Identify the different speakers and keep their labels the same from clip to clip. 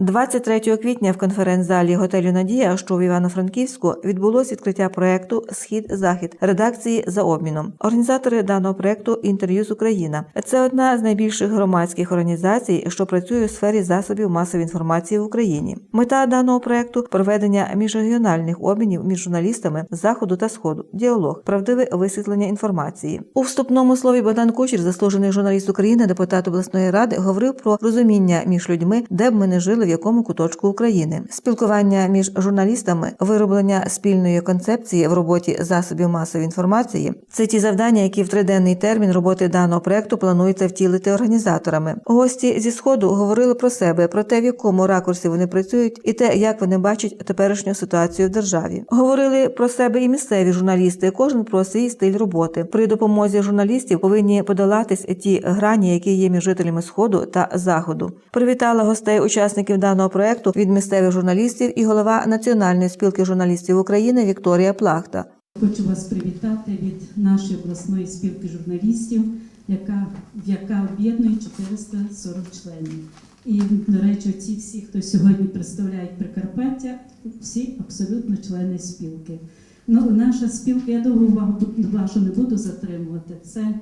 Speaker 1: 23 квітня в конференц-залі готелю Надія, що в Івано-Франківську, відбулось відкриття проекту Схід-Захід редакції за обміном. Організатори даного проекту інтерв'ю з Україна. Це одна з найбільших громадських організацій, що працює у сфері засобів масової інформації в Україні. Мета даного проекту проведення міжрегіональних обмінів між журналістами заходу та сходу, діалог, правдиве висвітлення інформації. У вступному слові Богдан Кучер, заслужений журналіст України, депутат обласної ради, говорив про розуміння між людьми, де б ми не жили, в якому куточку України. Спілкування між журналістами, вироблення спільної концепції в роботі засобів масової інформації це ті завдання, які в триденний термін роботи даного проекту планується втілити організаторами. Гості зі сходу говорили про себе, про те, в якому ракурсі вони працюють, і те, як вони бачать теперішню ситуацію в державі. Говорили про себе і місцеві журналісти, кожен про свій стиль роботи. При допомозі журналістів повинні подолатись ті грані, які є між жителями сходу та заходу. Привітала гостей учасників даного проекту від місцевих журналістів і голова Національної спілки журналістів України Вікторія Плахта.
Speaker 2: Хочу вас привітати від нашої обласної спілки журналістів, яка, яка об'єднує 440 членів. І, до речі, ці всі, хто сьогодні представляють Прикарпаття, всі абсолютно члени спілки. Ну, наша спілка, я довго увагу вашу не буду затримувати. Це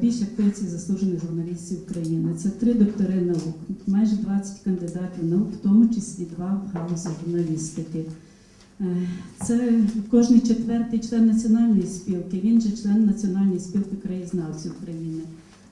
Speaker 2: більш як 30 заслужених журналістів України. Це три доктори наук, майже 20 кандидатів наук, в тому числі два в галузі журналістики. Е, Це кожний четвертий член національної спілки. Він же член Національної спілки краєзнавців України.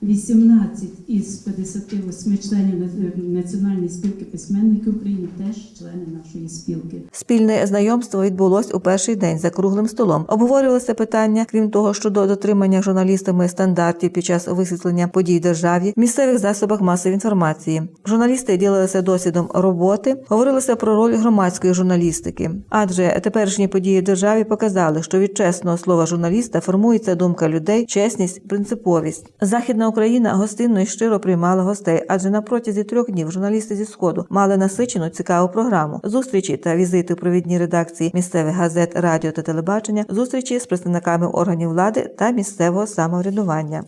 Speaker 2: 18 із 58 членів на- Національної спілки письменників України теж члени нашої спілки.
Speaker 1: Спільне знайомство відбулось у перший день за круглим столом. Обговорювалося питання, крім того, щодо дотримання журналістами стандартів під час висвітлення подій державі, в місцевих засобах масової інформації. Журналісти ділилися досвідом роботи, говорилося про роль громадської журналістики. Адже теперішні події в державі показали, що від чесного слова журналіста формується думка людей, чесність, принциповість. Західна Україна гостинно і щиро приймала гостей, адже на протязі трьох днів журналісти зі сходу мали насичену цікаву програму. Зустрічі та візити у провідні редакції місцевих газет, радіо та телебачення, зустрічі з представниками органів влади та місцевого самоврядування.